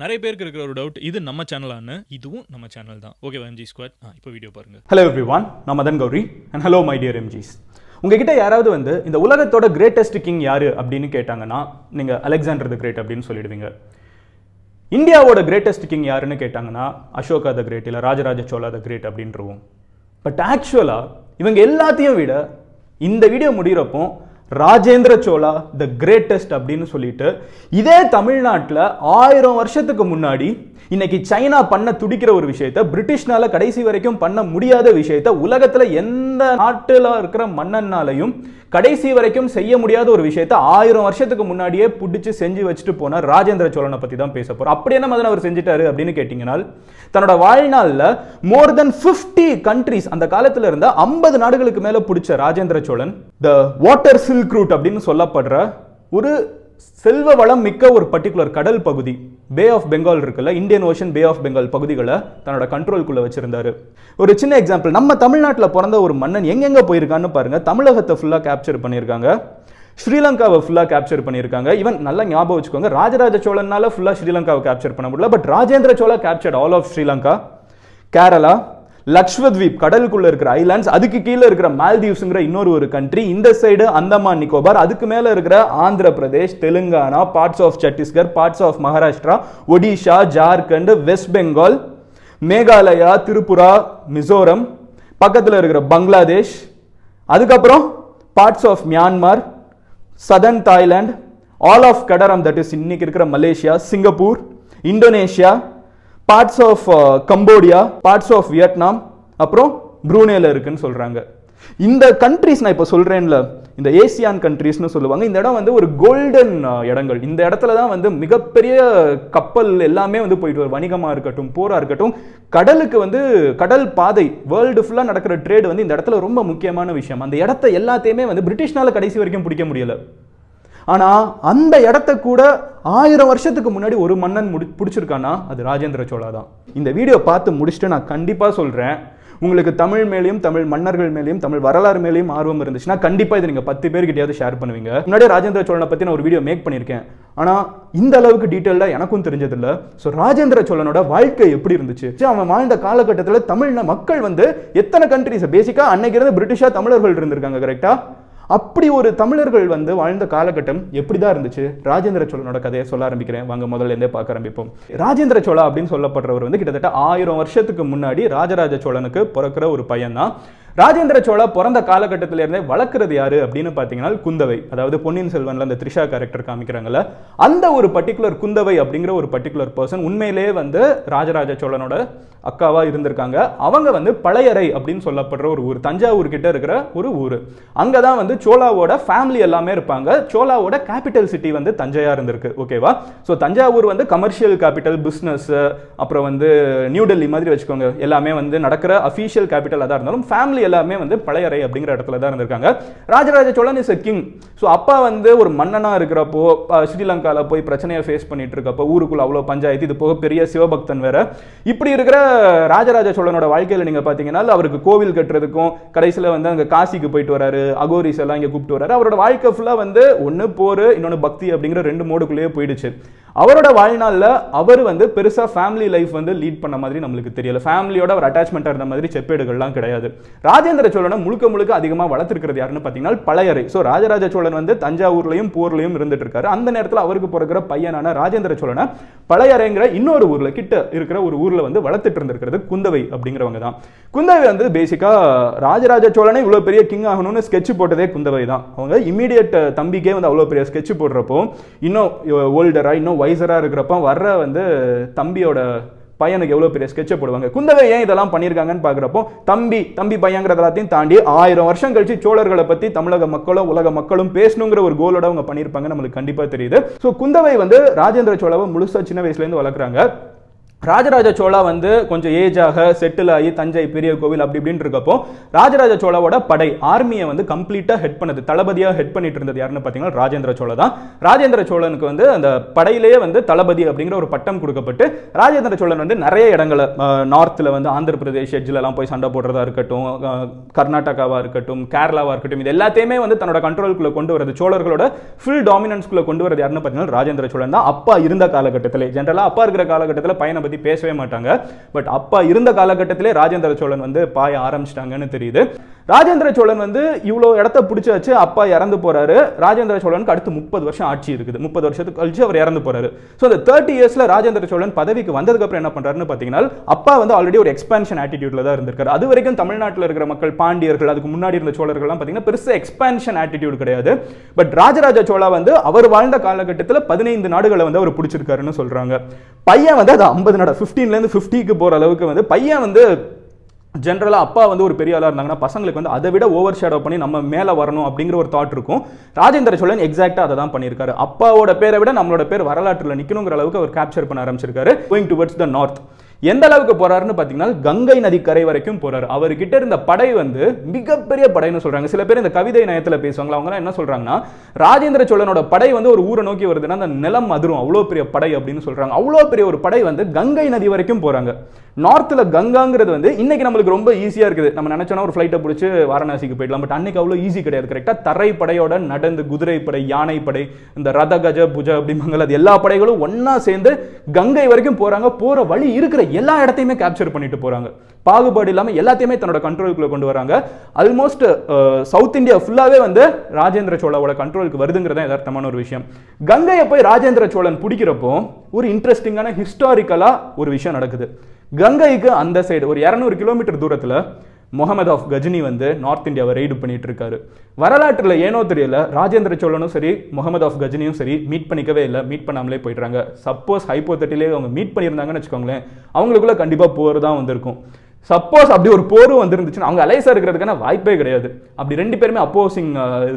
நிறைய பேருக்கு இருக்கிற ஒரு டவுட் இது நம்ம சேனலான்னு இதுவும் நம்ம சேனல் தான். ஓகே எம்ஜி ஸ்குவாட் இப்போ வீடியோ பாருங்க. ஹலோ எவ்ரி ஒன் நான் Madan Gowri and hello my dear MGs உங்ககிட்ட யாராவது வந்து இந்த உலகத்தோட கிரேட்டஸ்ட் கிங் யாரு அப்படின்னு கேட்டாங்கன்னா நீங்க அலெக்சாண்டர் த கிரேட் அப்படின்னு சொல்லிடுவீங்க. இந்தியாவோட கிரேட்டஸ்ட் கிங் யாருன்னு கேட்டாங்கன்னா அசோகா த கிரேட் இல்லை ராஜராஜ சோழா த கிரேட் அப்படின்றவும். பட் ஆக்சுவலாக இவங்க எல்லாத்தையும் விட இந்த வீடியோ முடிகிறப்போ ராஜேந்திர சோழா த கிரேட்டஸ்ட் அப்படின்னு சொல்லிட்டு இதே தமிழ்நாட்டில் ஆயிரம் வருஷத்துக்கு முன்னாடி இன்னைக்கு சைனா பண்ண துடிக்கிற ஒரு விஷயத்த பிரிட்டிஷ்னால கடைசி வரைக்கும் பண்ண முடியாத விஷயத்த உலகத்துல எந்த நாட்டில் இருக்கிற மன்னன்னாலையும் கடைசி வரைக்கும் செய்ய முடியாத ஒரு விஷயத்த ஆயிரம் வருஷத்துக்கு முன்னாடியே பிடிச்சி செஞ்சு வச்சுட்டு போன ராஜேந்திர சோழனை பத்தி தான் பேச போறோம். அப்படி என்ன மதன் அவர் செஞ்சுட்டாரு அப்படின்னு கேட்டீங்கன்னா தன்னோட வாழ்நாளில் மோர் தென் 50 கண்ட்ரிஸ் அந்த காலத்துல இருந்த 50 நாடுகளுக்கு மேல பிடிச்ச Rajendra Cholan the water silk route அப்படின்னு சொல்லப்படுற ஒரு செல்வ வளம் மிக்க ஒரு பர்டிகுலர் கடல் பகுதி பே ஆஃப் பெங்கால் இருக்குல்ல Indian Ocean Bay of Bengal பகுதிகளை தன்னோட கண்ட்ரோல்குள்ளே வச்சிருந்தாரு. ஒரு சின்ன எக்ஸாம்பிள் நம்ம தமிழ்நாட்டில் பிறந்த ஒரு மன்னன் எங்கெங்கே போயிருக்கான்னு பாருங்க தமிழகத்தை ஃபுல்லாக கேப்சர் பண்ணியிருக்காங்க. ஸ்ரீலங்காவை ஃபுல்லாக கேப்சர் பண்ணியிருக்காங்க. ஈவன் நல்லா ஞாபகம் வச்சுக்கோங்க ராஜராஜ சோழனால ஃபுல்லாக ஸ்ரீலங்காவை கேப்சர் பண்ண முடியல but Rajendra Chola captured all of Sri Lanka Kerala Lakshadweep கடலுக்குள்ள இருக்கிற ஐலாண்ட்ஸ் அதுக்கு கீழே இருக்கிற மால்தீவ்ஸ்ங்கிற இன்னொரு ஒரு கண்ட்ரி இந்த சைடு அந்தமான் நிக்கோபார் அதுக்கு மேல இருக்கிற Andhra Pradesh Telangana parts of Chhattisgarh parts of Maharashtra Odisha Jharkhand West Bengal Meghalaya Tripura Mizoram பக்கத்தில் இருக்கிற பங்களாதேஷ் அதுக்கப்புறம் parts of Myanmar southern Thailand all of Kadaram that is இன்னைக்கு இருக்கிற Malaysia Singapore Indonesia parts of Cambodia parts of Vietnam அப்புறம் ப்ரூனேல இருக்குன்னு சொல்கிறாங்க இந்த கண்ட்ரிஸ் நான் இப்போ சொல்கிறேன்ல இந்த ஏசியான் கண்ட்ரிஸ்னு சொல்லுவாங்க இந்த இடம் வந்து ஒரு கோல்டன் uh, இடங்கள். இந்த இடத்துல தான் வந்து மிகப்பெரிய கப்பல் எல்லாமே வந்து போயிட்டு வரும். வணிகமாக இருக்கட்டும் போராக இருக்கட்டும் கடலுக்கு வந்து கடல் பாதை வேர்ல்டு ஃபுல்லாக நடக்கிற ட்ரேடு வந்து இந்த இடத்துல ரொம்ப முக்கியமான விஷயம். அந்த இடத்த எல்லாத்தையுமே வந்து பிரிட்டிஷ்னால கடைசி வரைக்கும் பிடிக்க முடியலை. ஆனால் அந்த இடத்த கூட ஆயிரம் வருஷத்துக்கு முன்னாடி ஒரு மன்னன் முடி பிடிச்சிருக்கான்னா அது ராஜேந்திர சோழா தான். இந்த வீடியோ பார்த்து முடிச்சுட்டு நான் கண்டிப்பாக சொல்கிறேன் உங்களுக்கு தமிழ் மேலேயும் தமிழ் மன்னர்கள் மேலேயும் தமிழ் வரலாறு மேலேயும் ஆர்வம் இருந்துச்சுன்னா கண்டிப்பாக இதை நீங்கள் பத்து பேர்கிட்டயாவது ஷேர் பண்ணுவீங்க. முன்னாடியே ராஜேந்திர சோழனை பற்றி நான் ஒரு வீடியோ மேக் பண்ணியிருக்கேன். ஆனால் இந்த அளவுக்கு டீட்டெயிலாக எனக்கும் தெரிஞ்சதில்ல. ஸோ ராஜேந்திர சோழனோட வாழ்க்கை எப்படி இருந்துச்சு? அவன் வாழ்ந்த காலகட்டத்தில் தமிழ்ல மக்கள் வந்து எத்தனை கண்ட்ரிஸ் பேசிக்காக அன்னைக்கு இருந்து பிரிட்டிஷாக தமிழர்கள் இருந்திருக்காங்க கரெக்டாக அப்படி ஒரு தமிழர்கள் வந்து வாழ்ந்த காலகட்டம் எப்படி தான் இருந்துச்சு? ராஜேந்திர சோழனோட கதையை சொல்ல ஆரம்பிக்கிறேன். வாங்க முதல்ல இருந்தே பார்க்க ஆரம்பிப்போம். ராஜேந்திர சோழா அப்படின்னு சொல்லப்படுறவர் வந்து கிட்டத்தட்ட ஆயிரம் வருஷத்துக்கு முன்னாடி ராஜராஜ சோழனுக்கு பிறக்கிற ஒரு பையன் தான் ராஜேந்திர சோழா பிறந்த காலகட்டத்தில இருந்தே வளர்க்குறது யாரு அப்படின்னு பார்த்தீங்கன்னா குந்தவை. அதாவது பொன்னியின் செல்வன்ல அந்த த்ரிஷா கேரக்டர் காமிக்கிறாங்கல்ல. அந்த ஒரு பர்டிகுலர் குந்தவை அப்படிங்கிற ஒரு பர்டிகுலர் பர்சன் உண்மையிலேயே வந்து ராஜராஜ சோழனோட அக்காவா இருந்திருக்காங்க. அவங்க வந்து பழையறை அப்படின்னு சொல்லப்படுற ஒரு ஊர். தஞ்சாவூர் கிட்ட இருக்கிற ஒரு ஊர். அங்கே தான் வந்து சோழாவோட ஃபேமிலி எல்லாமே இருப்பாங்க. சோழாவோட கேபிட்டல் சிட்டி வந்து தஞ்சையா இருந்திருக்கு. ஓகேவா ஸோ தஞ்சாவூர் வந்து கமர்ஷியல் கேபிட்டல் பிஸ்னஸ் அப்புறம் வந்து நியூ டெல்லி மாதிரி வச்சுக்கோங்க. எல்லாமே வந்து நடக்கிற அஃபீஷியல் கேபிட்டல் அதாக இருந்தாலும் ஃபேமிலி எல்லாமே வந்து பழையறை அப்படிங்கிற இடத்துல தான் இருந்திருக்காங்க. Rajaraja Cholan is king so அப்பா வந்து ஒரு மன்னனா இருக்கிறப்போ ஸ்ரீலங்காவில் ஸ்ரீலங்கால போய் பிரச்சனையை ஃபேஸ் பண்ணிட்டு இருக்கப்போ ஊருக்குள்ள அவ்வளோ பஞ்சாயத்து இது போக பெரிய சிவபக்தன் வேற. இப்படி இருக்கிற ராஜராஜ சோழனோட வாழ்க்கையில நீங்க பார்த்தீங்கன்னா அவருக்கு கோவில் கட்டுறதுக்கும் கடைசியில் வந்து அங்க காசிக்கு போயிட்டு வராரு அகோரிஸ் எல்லாம் இங்கே கூப்பிட்டு வராரு. அவரோட வாழ்க்கை ஃபுல்லா வந்து ஒன்று போர் இன்னொன்னு பக்தி அப்படிங்கிற ரெண்டு மோடுக்குள்ளேயே போயிடுச்சு. அவரோட வாழ்நாளில் அவர் வந்து பெருசா ஃபேமிலி லைஃப் வந்து லீட் பண்ண மாதிரி நம்மளுக்கு தெரியல. ஃபேமிலியோட ஒரு அட்டாச்மெண்ட்டாக இருந்த மாதிரி செப்பேடுகள்லாம் கிடையாது. ராஜேந்திர சோழனை முழுக்க முழுக்க அதிகமாக வளர்த்துருக்கிறது யாருன்னு பார்த்தீங்கன்னா பழையறை. ஸோ ராஜராஜ சோழன் வந்து தஞ்சாவூர்லையும் போர்லையும் இருந்துட்டு இருக்காரு அந்த நேரத்தில் அவருக்கு பிறகுற பையனான ராஜேந்திர சோழனை பழையறைங்கிற இன்னொரு ஊரில் கிட்ட இருக்கிற ஒரு ஊரில் வந்து வளர்த்துட்டு இருந்திருக்கிறது குந்தவை அப்படிங்கிறவங்க தான். குந்தவை வந்து பேசிக்காக ராஜராஜ சோழனை இவ்வளோ பெரிய கிங் ஆகணும்னு ஸ்கெட்ச் போட்டதே குந்தவை தான். அவங்க இமீடியட் தம்பிக்கே வந்து அவ்வளோ பெரிய ஸ்கெட்ச் போடுறப்போ இன்னும் ஓல்டராக இன்னும் வைசராக இருக்கிறப்ப வர்ற வந்து தம்பியோட பையனுக்கு எவ்வளவு பெரிய ஸ்கெட்சை போடுவாங்க? குந்தவை ஏன் இதெல்லாம் பண்ணியிருக்காங்கன்னு பார்க்குறப்போ தம்பி தம்பி பையங்கிறது எல்லாத்தையும் தாண்டி ஆயிரம் வருஷம் கழிச்சு சோழர்களை பற்றி தமிழக மக்களும் உலக மக்களும் பேசணுங்கிற ஒரு கோலோட அவங்க பண்ணியிருப்பாங்க நம்மளுக்கு கண்டிப்பாக தெரியுது. ஸோ குந்தவை வந்து ராஜேந்திர சோழவை முழுசா சின்ன வயசுலேருந்து வளர்க்குறாங்க. ராஜராஜ சோழா வந்து கொஞ்சம் ஏஜாக செட்டில் ஆகி தஞ்சை பெரிய கோவில் அப்படி இப்படின்னு இருக்கப்போ ராஜராஜ சோழாவோட படை ஆர்மியை வந்து கம்ப்ளீட்டாக ஹெட் பண்ணது தளபதியாக ஹெட் பண்ணிட்டு இருந்தது யாருன்னு பார்த்தீங்கன்னா ராஜேந்திர சோழ தான். ராஜேந்திர சோழனுக்கு வந்து அந்த படையிலேயே வந்து தளபதி அப்படிங்கிற ஒரு பட்டம் கொடுக்கப்பட்டு ராஜேந்திர சோழன் வந்து நிறைய இடங்களை நார்த்தில் வந்து ஆந்திர பிரதேஷ் எட்ஜிலலாம் போய் சண்டை போடுறதா இருக்கட்டும் கர்நாடகாவாக இருக்கட்டும் கேரளாவாக இருக்கட்டும் இது எல்லாத்தையுமே வந்து தன்னோட கண்ட்ரோலுக்குள்ளே கொண்டு வரது சோழர்களோட ஃபுல் டாமினன்ஸ்குள்ளே கொண்டு வரது யாருன்னு பார்த்தீங்கன்னா ராஜேந்திர சோழன் தான். அப்பா இருந்த காலகட்டத்தில் ஜென்ரலாக அப்பா இருக்கிற காலகட்டத்தில் பயணம் பற்றி பேசவே மாட்டாங்க. பட் அப்பா இருந்த காலகட்டத்திலே ராஜேந்திர சோழன் வந்து பாய ஆரம்பிச்சிட்டாங்கன்னு தெரியுது. ராஜேந்திர சோழன் வந்து இவ்வளோ இடத்த பிடிச்சி வச்சு அப்பா இறந்து போறாரு. ராஜேந்திர சோழனுக்கு அடுத்து முப்பது வருஷம் ஆட்சி இருக்குது. முப்பது வருஷத்துக்கு கழிச்சு அவர் இறந்து போறாரு. ஸோ அந்த தேர்ட்டி இயர்ஸ்ல ராஜேந்திர சோழன் பதவிக்கு வந்ததுக்கப்புறம் என்ன பண்றாருன்னு பார்த்தீங்கன்னா அப்பா வந்து ஆல்ரெடி ஒரு எக்ஸ்பான்ஷன் ஆட்டிடியூட்ல தான் இருந்திருக்காரு. அது வரைக்கும் தமிழ்நாட்டில் இருக்கிற மக்கள் பாண்டியர்கள் அதுக்கு முன்னாடி இருந்த சோழர்கள்லாம் பார்த்தீங்கன்னா பெருசு எக்ஸ்பான்ஷன் ஆட்டிடியூட் கிடையாது. பட் ராஜராஜ சோழா வந்து அவர் வாழ்ந்த காலகட்டத்தில் பதினைந்து நாடுகளை வந்து அவர் பிடிச்சிருக்காருன்னு சொல்றாங்க. பையன் வந்து அது ஐம்பது நாடு ஃபிஃப்டீன்லேருந்து ஃபிஃப்டிக்கு போகிற அளவுக்கு வந்து பையன் வந்து ஜென்ரலாக அப்பா வந்து ஒரு பெரிய ஆளாக இருந்தாங்கன்னா பசங்களுக்கு வந்து அதை விட ஓவர் ஷேடோ பண்ணி நம்ம மேலே வரணும் அப்படிங்கிற ஒரு தாட் இருக்கும். ராஜேந்திர சோழன் எக்ஸாக்டாக அதை தான் பண்ணியிருக்காரு. அப்பாவோட பேரை விட நம்மளோட பேர் வரலாற்றில் நிற்கணுங்கிற அளவுக்கு அவர் கேப்சர் பண்ண ஆரம்பிச்சிருக்காரு. கோயிங் டுவர்ட்ஸ் த நார்த் எந்த அளவுக்கு போறாருன்னு பார்த்தீங்கன்னா கங்கை நதி கரை வரைக்கும் போறாரு. அவர்கிட்ட இருந்த படை வந்து மிகப்பெரிய படைன்னு சொல்றாங்க. சில பேர் இந்த கவிதை நயத்தில் பேசுவாங்க அவங்க என்ன சொல்றாங்கன்னா ராஜேந்திர சோழனோட படை வந்து ஒரு ஊரை நோக்கி வருதுன்னா அந்த நிலம் அதிரும் அவ்வளோ பெரிய படை அப்படின்னு சொல்றாங்க. அவ்வளோ பெரிய ஒரு படை வந்து கங்கை நதி வரைக்கும் போறாங்க. நார்த்தில் கங்காங்கிறது வந்து இன்னைக்கு நம்மளுக்கு ரொம்ப ஈஸியாக இருக்குது. நம்ம நினைச்சோன்னா ஒரு ஃப்ளைட்டை பிடிச்சி வாரணாசிக்கு போயிடலாம். பட் அன்னைக்கு அவ்வளோ ஈஸி கிடையாது. கரெக்டாக தரைப்படையோட நடந்து குதிரை படை இந்த ரத கஜ புஜ அப்படிம்பாங்கல்ல அது எல்லா படைகளும் ஒன்றா சேர்ந்து கங்கை வரைக்கும் போகிறாங்க போகிற வழி இருக்கிற எல்லா இடத்தையுமே கேப்சர் பண்ணிட்டு போறாங்க. பாகுபாடு இல்லாம எல்லாத்தையுமே தன்னோட கண்ட்ரோலுக்குள்ள கொண்டு வராங்க. ஆல்மோஸ்ட் சவுத் இந்தியா ஃபுல்லாவே வந்து ராஜேந்திர சோழாவோட கண்ட்ரோலுக்கு வருதுங்கிறது தான் யதார்த்தமான ஒரு விஷயம். கங்கையை போய் ராஜேந்திர சோழன் பிடிக்கிறப்போ ஒரு இன்ட்ரெஸ்டிங்கான ஹிஸ்டாரிக்கலா ஒரு விஷயம் நடக்குது. கங்கைக்கு அந்த சைடு ஒரு இரநூறு கிலோமீட்டர் தூரத்துல முகமது ஆஃப் கஜினி வந்து நார்த் இந்தியாவை ரைடு பண்ணிட்டு இருக்காரு வரலாற்றில் ஏனோ தெரியல ராஜேந்திர சோழனும் சரி முகமது ஆஃப் கஜினியும் சரி மீட் பண்ணிக்கவே இல்லை. மீட் பண்ணாமலே போயிடுறாங்க. சப்போஸ் ஹைப்போத்தட்டிலே அவங்க மீட் பண்ணியிருந்தாங்கன்னு வச்சுக்கோங்களேன் அவங்களுக்குள்ள கண்டிப்பாக போர் தான் வந்திருக்கும். சப்போஸ் அப்படி ஒரு போரும் வந்துருந்துச்சுன்னா அவங்க அலைசா இருக்கிறதுக்கான வாய்ப்பே கிடையாது. அப்படி ரெண்டு பேருமே அப்போசிங்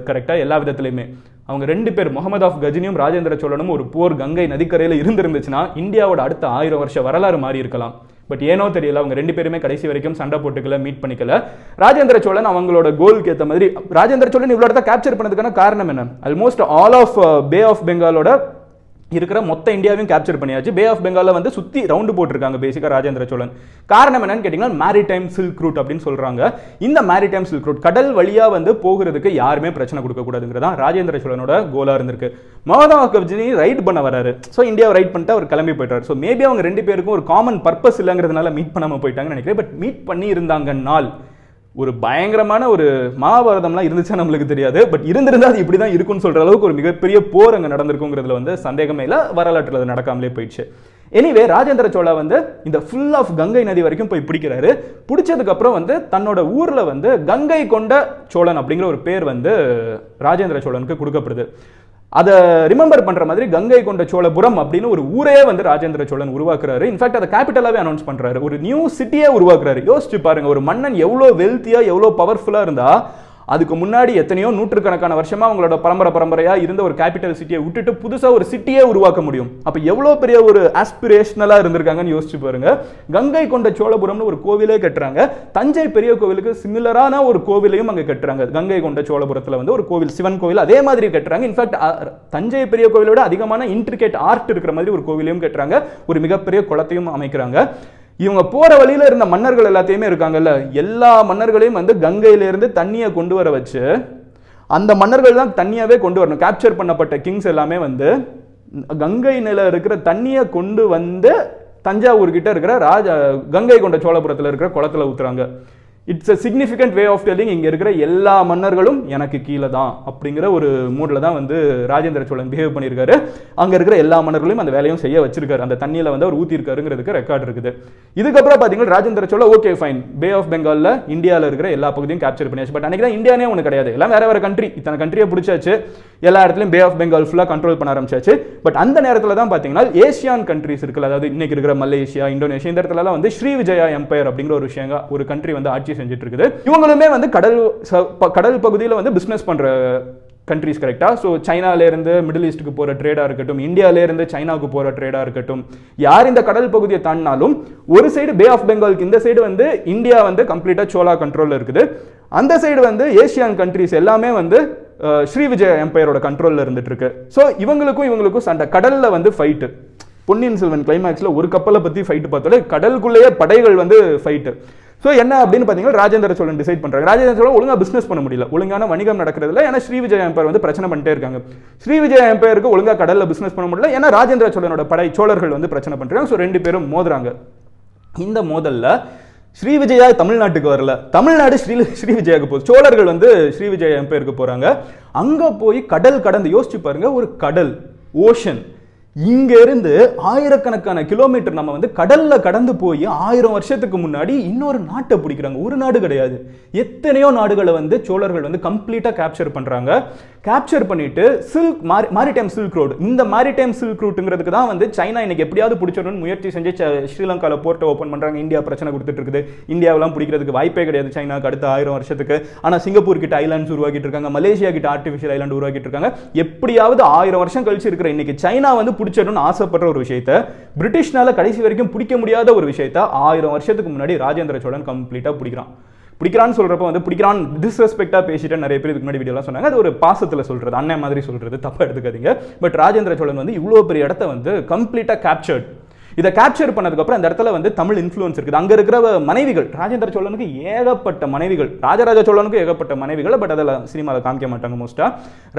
கரெக்டாக எல்லா விதத்துலையுமே. அவங்க ரெண்டு பேர் முகமது ஆஃப் கஜினியும் ராஜேந்திர சோழனும் ஒரு போர் கங்கை நதிக்கரையில் இருந்திருந்துச்சுன்னா இந்தியாவோட அடுத்த ஆயிரம் வருஷ வரலாறு மாறி இருக்கலாம். பட் ஏனோ தெரியல அவங்க ரெண்டு பேருமே கடைசி வரைக்கும் சண்டை போட்டுக்கல மீட் பண்ணிக்கல. ராஜேந்திர சோழன் அவங்களோட கோலுக்கு ஏற்ற மாதிரி ராஜேந்திர சோழன் இவ்வளோ இடத்த கேப்சர் பண்ணதுக்கான காரணம் என்ன? Almost all of Bay of பெங்காலோட இருக்கிற மொத்த இந்தியாவையும் கேப்சர் பண்ணியாச்சு. பே ஆஃப் பெங்காலில் வந்து சுற்றி ரவுண்டு போட்டிருக்காங்க பேசிக்காக ராஜேந்திர சோழன். காரணம் என்னன்னு கேட்டிங்கன்னா மேரிடைம் சில்க் ரூட் அப்படின்னு சொல்கிறாங்க இந்த மேரிடைம் சில்க் ரூட் கடல் வழியாக வந்து போகிறதுக்கு யாருமே பிரச்சனை கொடுக்கக்கூடாதுங்கிறதான் ராஜேந்திர சோழனோட கோலாக இருந்திருக்கு. மோகனா கப்ஜினி ரைட் பண்ண வராரு. ஸோ இந்தியாவை ரைட் பண்ணிட்டு அவர் கிளம்பி போயிட்டார். ஸோ மேபி அவங்க ரெண்டு பேருக்கும் ஒரு காமன் பர்பஸ் இல்லைங்கிறதுனால மீட் பண்ணாமல் போயிட்டாங்கன்னு நினைக்கிறேன். பட் மீட் பண்ணி நாள். ஒரு பயங்கரமான ஒரு மகாபாரதம்லாம் இருந்துச்சா நம்மளுக்கு தெரியாது. பட் இருந்திருந்தால் அது இப்படி தான் இருக்கும்னு சொல்கிற அளவுக்கு ஒரு மிகப்பெரிய போர் அங்கே நடந்திருக்குங்கிறதுல வந்து சந்தேகமே இல்லை வரலாற்றில் அது நடக்காமலே போயிடுச்சு. எனிவே ராஜேந்திர சோழா வந்து இந்த ஃபுல் ஆஃப் கங்கை நதி வரைக்கும் போய் பிடிக்கிறாரு. பிடிச்சதுக்கப்புறம் வந்து தன்னோட ஊரில் வந்து கங்கை கொண்ட சோழன் அப்படிங்கிற ஒரு பேர் வந்து ராஜேந்திர சோழனுக்கு கொடுக்கப்படுது. அதை ரிமெம்பர் பண்ற மாதிரி கங்கை கொண்ட சோழபுரம் அப்படின்னு ஒரு ஊரே வந்து ராஜேந்திர சோழன் உருவாக்குறாரு. இன்ஃபேக்ட் அதை கேபிட்டலாவே அனௌன்ஸ் பண்றாரு. ஒரு நியூ சிட்டியே உருவாக்குறாரு. யோசிச்சு பாருங்க ஒரு மன்னன் எவ்வளோ வெல்த்தியா எவ்வளோ பவர்ஃபுல்லா இருந்தா அதுக்கு முன்னாடி எத்தனையோ நூற்றுக்கணக்கான வருஷமா அவங்களோட பரம்பரை பரம்பரையா இருந்த ஒரு கேபிட்டல் சிட்டியை விட்டுட்டு புதுசா ஒரு சிட்டியே உருவாக்க முடியும். அப்ப எவ்வளவு பெரிய ஒரு ஆஸ்பிரேஷனலா இருந்திருக்காங்கன்னு யோசிச்சு பாருங்க. கங்கை கொண்ட சோழபுரம்னு ஒரு கோவிலே கட்டுறாங்க. தஞ்சை பெரிய கோவிலுக்கு சிமிலரான ஒரு கோவிலையும் அங்க கட்டுறாங்க. கங்கை கொண்ட சோழபுரத்துல வந்து ஒரு கோவில் சிவன் கோவில் அதே மாதிரி கட்டுறாங்க. இன்ஃபேக்ட் தஞ்சை பெரிய கோவிலோட அதிகமான இன்ட்ரிகேட் ஆர்ட் இருக்கிற மாதிரி ஒரு கோவிலையும் கட்டுறாங்க. ஒரு மிகப்பெரிய குளத்தையும் அமைக்கிறாங்க. இவங்க போற வழியில இருந்த மன்னர்கள் எல்லாத்தையுமே இருக்காங்கல்ல எல்லா மன்னர்களையும் வந்து கங்கையிலேருந்து தண்ணியை கொண்டு வர வச்சு அந்த மன்னர்கள் தான் தண்ணியாவே கொண்டு வரணும். கேப்சர் பண்ணப்பட்ட கிங்ஸ் எல்லாமே வந்து கங்கை நில இருக்கிற தண்ணியை கொண்டு வந்து தஞ்சாவூர் கிட்ட இருக்கிற ராஜ கங்கை கொண்ட சோழபுரத்தில் இருக்கிற குளத்துல ஊத்துறாங்க. It's a significant way of telling இங்கே இருக்கிற எல்லா மன்னர்களும் எனக்கு கீழே தான் அப்படிங்கிற ஒரு மூடில் தான் வந்து ராஜேந்திர சோழன் பிஹேவ் பண்ணியிருக்காரு. அங்கே இருக்கிற எல்லா மன்னர்களையும் அந்த வேலையும் செய்ய வச்சிருக்காரு. அந்த தண்ணியில் வந்து அவர் ஊற்றிருக்காருங்கிறதுக்கு ரெக்கார்ட் இருக்குது. இதுக்கப்புறம் பார்த்தீங்கன்னா Rajendra Chola okay fine Bay of பெங்காலில் இந்தியாவில் இருக்கிற எல்லா பகுதியும் கேப்சர் பண்ணியாச்சு. பட் அன்றைக்கி தான் இந்தியானே ஒன்று கிடையாது. எல்லாம் வேற வேற கண்ட்ரி இத்தனை கண்ட்ரியை பிடிச்சாச்சு. எல்லா இடத்துலையும் பே ஆஃப் பெங்கால் ஃபுல்லாக கண்ட்ரோல் பண்ண ஆரம்பிச்சாச்சு. பட் அந்த நேரத்தில் தான் பார்த்தீங்கன்னா ஏசியான் கண்ட்ரிஸ் இருக்குல்ல அதாவது இன்னைக்கு இருக்கிற மலேசியா இந்தோனேஷியா இந்த இடத்துலலாம் வந்து ஸ்ரீ விஜயா எம்பையர் அப்படிங்கிற ஒரு விஷயங்க ஒரு கண்ட்ரி வந்து ஆட்சி செஞ்சுட்டு இருக்குது இவங்களுமே வந்து கடல் கடல் பகுதியில் வந்து பிஸ்னஸ் பண்ற கண்ட்ரிஸ் கரெக்டாக ஸோ சைனாலேருந்து மிடில் ஈஸ்ட்டுக்கு போகிற ட்ரேடாக இருக்கட்டும் இந்தியாவிலேருந்து சைனாவுக்கு போகிற ட்ரேடாக இருக்கட்டும் யார் இந்த கடல் பகுதியை தாண்டினாலும் ஒரு சைடு பே ஆஃப் பெங்காலுக்கு இந்த சைடு வந்து இந்தியா வந்து கம்ப்ளீட்டாக சோலா கண்ட்ரோலில் இருக்குது. அந்த சைடு வந்து ஏசியான் கண்ட்ரிஸ் எல்லாமே வந்து ஸ்ரீ விஜய எம்பையரோட கண்ட்ரோலில் இருந்துட்டு இருக்கு ஸோ இவங்களுக்கும் இவங்களுக்கும் சண்டை. கடலில் வந்து ஃபைட்டு பொன்னியின் செல்வன் கிளைமேக்ஸில் ஒரு கப்பலை பற்றி ஃபைட்டு பார்த்தாலே கடலுக்குள்ளேயே படைகள் வந்து ஃபைட்டு ஸோ என்ன அப்படின்னு பார்த்தீங்கன்னா ராஜேந்திர சோழன் டிசைட் பண்ணுறாங்க ராஜேந்திர சோழன் ஒழுங்காக பிஸ்னஸ் பண்ண முடியல. ஒழுங்கான வணிகம் நடக்கிறதுல ஏன்னா ஸ்ரீ விஜய எம்பையர் வந்து பிரச்சனை பண்ணிட்டே இருக்காங்க. ஸ்ரீ எம்பையருக்கு ஒழுங்காக கடலில் பிஸ்னஸ் பண்ண முடியல ஏன்னா ராஜேந்திர சோழனோட படை சோழர்கள் வந்து பிரச்சனை பண்ணுறாங்க ஸோ ரெண்டு பேரும் மோதுறாங்க. இந்த மோதலில் ஸ்ரீ விஜயா தமிழ்நாட்டுக்கு வரல. தமிழ்நாடு ஸ்ரீ ஸ்ரீ விஜயாவுக்கு போகுது. சோழர்கள் வந்து ஸ்ரீ விஜய எம்பையருக்கு போகிறாங்க அங்கே போய் கடல் கடந்து யோசிச்சு பாருங்க ஒரு கடல் ஓஷன் இங்க இருந்து ஆயிரக்கணக்கான கிலோமீட்டர் நம்ம வந்து கடல்ல கடந்து போய் ஆயிரம் வருஷத்துக்கு முன்னாடி இன்னொரு நாட்டை பிடிக்கிறாங்க. ஒரு நாடு கிடையாது. எத்தனையோ நாடுகளை வந்து சோழர்கள் வந்து கம்ப்ளீட்டா கேப்சர் பண்றாங்க. கேப்சர் பண்ணிட்டு சில்க் மாரிடைம் சில்க் ரோடு இந்த மாரிடைம் சில்க் ரூட்டுங்கிறதுக்கு தான் வந்து சைனா இன்னைக்கு எப்படியாவது பிடிச்சிடணும்னு முயற்சி செஞ்சு ஸ்ரீலங்காவில் போர்ட்டை ஓப்பன் பண்ணுறாங்க இந்தியா பிரச்சனை கொடுத்துட்டு இருக்குது இந்தியாவெல்லாம் பிடிக்கிறதுக்கு வாய்ப்பே கிடையாது சைனாக்கு அடுத்த ஆயிரம் வருஷத்துக்கு. ஆனால் சிங்கப்பூர் கிட்ட ஐலாண்ட்ஸ் உருவாக்கிட்டு இருக்காங்க. மலேசியா கிட்ட ஆர்டிஃபிஷியல் ஐலாண்ட் உருவாக்கிட்டு இருக்காங்க. எப்படியாவது ஆயிரம் வருஷம் கழிச்சு இருக்கிற இன்னைக்கு சைனா வந்து பிடிச்சிடணும்னு ஆசைப்படுற ஒரு விஷயத்த பிரிட்டிஷ்னால கடைசி வரைக்கும் பிடிக்க முடியாத ஒரு விஷயத்த ஆயிரம் வருஷத்துக்கு முன்னாடி ராஜேந்திர சோழன் கம்ப்ளீட்டாக பிடிக்கிறான். பிடிக்கிறான்னு சொல்கிறப்ப வந்து பிடிக்கிறான் டிஸ்ரெஸ்பெக்டாக பேசிட்டு நிறைய பேர் இதுக்கு முன்னாடி வீடியோலாம் சொன்னாங்க. அது ஒரு பாசத்தில் சொல்றது அண்ணன் மாதிரி சொல்கிறது தப்பாக எடுத்துக்காதீங்க. பட் ராஜேந்திர சோழன் வந்து இவ்வளோ பெரிய இடத்த வந்து கம்ப்ளீட்டாக கேப்சர்ட் இதை கேப்சர் பண்ணதுக்கப்புறம் அந்த இடத்துல வந்து தமிழ் இன்ஃப்ளூயன்ஸ் இருக்குது. அங்கே இருக்கிற மனைவிகள் ராஜேந்திர சோழனுக்கு ஏகப்பட்ட மனைவிகள். ராஜராஜ சோழனுக்கு ஏகப்பட்ட மனைவிகள் பட் அதில் சினிமாவில் காமிக்க மாட்டாங்க மோஸ்ட்டாக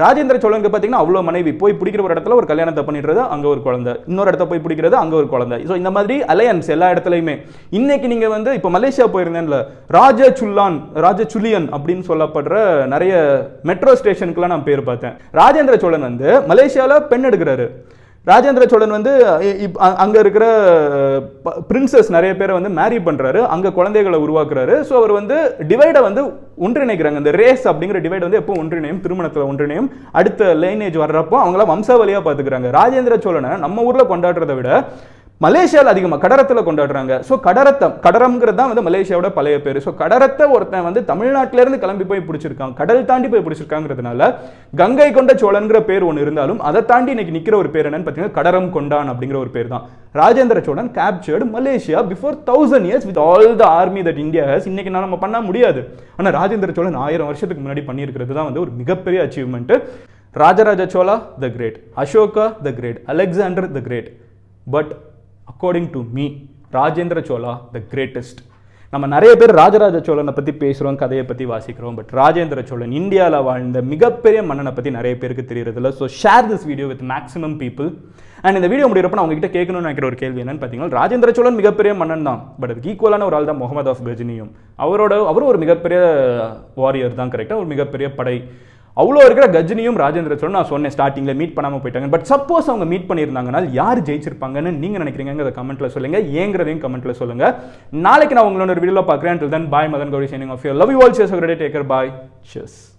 ராஜேந்திர சோழனுக்கு பார்த்தீங்கன்னா அவ்வளோ மனைவி. போய் பிடிக்கிற ஒரு இடத்துல ஒரு கல்யாணத்தை பண்ணிடுறது அங்கே ஒரு குழந்தை. இன்னொரு இடத்த போய் பிடிக்கிறது அங்கே ஒரு குழந்தை. ஸோ இந்த மாதிரி அலையன்ஸ் எல்லா இடத்துலையுமே. இன்னைக்கு நீங்கள் வந்து இப்போ மலேசியா போயிருந்தேன்ல ராஜ சுல்லான் ராஜ சுலியன் அப்படின்னு சொல்லப்படுற நிறைய மெட்ரோ ஸ்டேஷனுக்குலாம் நான் பேர் பார்த்தேன். ராஜேந்திர சோழன் வந்து மலேசியாவில் பெண் எடுக்கிறாரு. ராஜேந்திர சோழன் வந்து அங்கே இப்- இருக்கிற பிரின்சஸ் நிறைய பேரை வந்து மேரி பண்ணுறாரு அங்கே குழந்தைகளை உருவாக்குறாரு. ஸோ அவர் வந்து டிவைடை வந்து ஒன்றிணைக்கிறாங்க. இந்த ரேஸ் அப்படிங்கிற டிவைட் வந்து எப்போ ஒன்றிணையும் திருமணத்தில் ஒன்றிணையும் அடுத்த லைனேஜ் வர்றப்போ அவங்கள வம்சாவளியாக பார்த்துக்கிறாங்க. ராஜேந்திர சோழனை நம்ம ஊரில் கொண்டாடுறதை விட மலேசியாவில் அதிகமாக கடரத்தில் கொண்டாடுறாங்க. ஸோ கடரத்தம் கடரம்ங்கிறது தான் வந்து மலேசியாவோட பழைய பேர். ஸோ கடரத்தை ஒருத்தன் வந்து தமிழ்நாட்டிலேருந்து கிளம்பி போய் பிடிச்சிருக்கான். கடல் தாண்டி போய் பிடிச்சிருக்காங்கிறதுனால கங்கை கொண்ட சோழன்கிற பேர் ஒன்று இருந்தாலும் அதை தாண்டி இன்னைக்கு நிற்கிற ஒரு பேர் என்னன்னு பார்த்தீங்கன்னா கடரம் கொண்டான் அப்படிங்கிற ஒரு பேர் தான். Rajendra Cholan captured Malaysia before thousand years with all the army that India has இன்னைக்கு நான் நம்ம பண்ண முடியாது. ஆனால் ராஜேந்திர சோழன் ஆயிரம் வருஷத்துக்கு முன்னாடி பண்ணியிருக்கிறது தான் வந்து ஒரு மிகப்பெரிய achievement Rajaraja Chola the great Ashoka the great Alexander the great but according to me Rajendra Chola the greatest நம்ம நிறைய பேர் ராஜராஜ சோழனை பற்றி பேசுகிறோம் கதையை பற்றி வாசிக்கிறோம் பட் ராஜேந்திர சோழன் இந்தியாவில் வாழ்ந்த மிகப்பெரிய மன்னனை பற்றி நிறைய பேருக்கு தெரியறதில்ல. So share this video with maximum people and இந்த வீடியோ முடிகிறப்ப நான் உங்ககிட்ட கேட்கணும்னு நினைக்கிற ஒரு கேள்வி என்னன்னு பார்த்தீங்கன்னா ராஜேந்திர சோழன் மிகப்பெரிய மன்னன் தான் பட் அதுக்கு ஈக்குவலான ஒரு ஆள் தான் முகமது ஆஃப் கஜினியும். அவரோட அவரும் ஒரு மிகப்பெரிய வாரியர் தான் கரெக்டாக ஒரு மிகப்பெரிய படை. அவ்வளோ இருக்கிற கஜினியும் ராஜேந்திர சோழன் நான் சொன்னேன் ஸ்டார்டிங்கில் மீட் பண்ணாமல் போயிட்டாங்க பட் சப்போஸ் அவங்க மீட் பண்ணியிருந்தாங்கன்னா யார் ஜெயிச்சிருப்பாங்கன்னு நீங்கள் நினைக்கிறீங்க கமெண்ட்ல சொல்லுங்க. ஏங்கிறதையும் கமெண்ட்ல சொல்லுங்க. நாளைக்கு நான் உங்களோட வீடியோவில் பார்க்குறேன். Then bye Madan Gowri signing off you love you all chase take care bye chess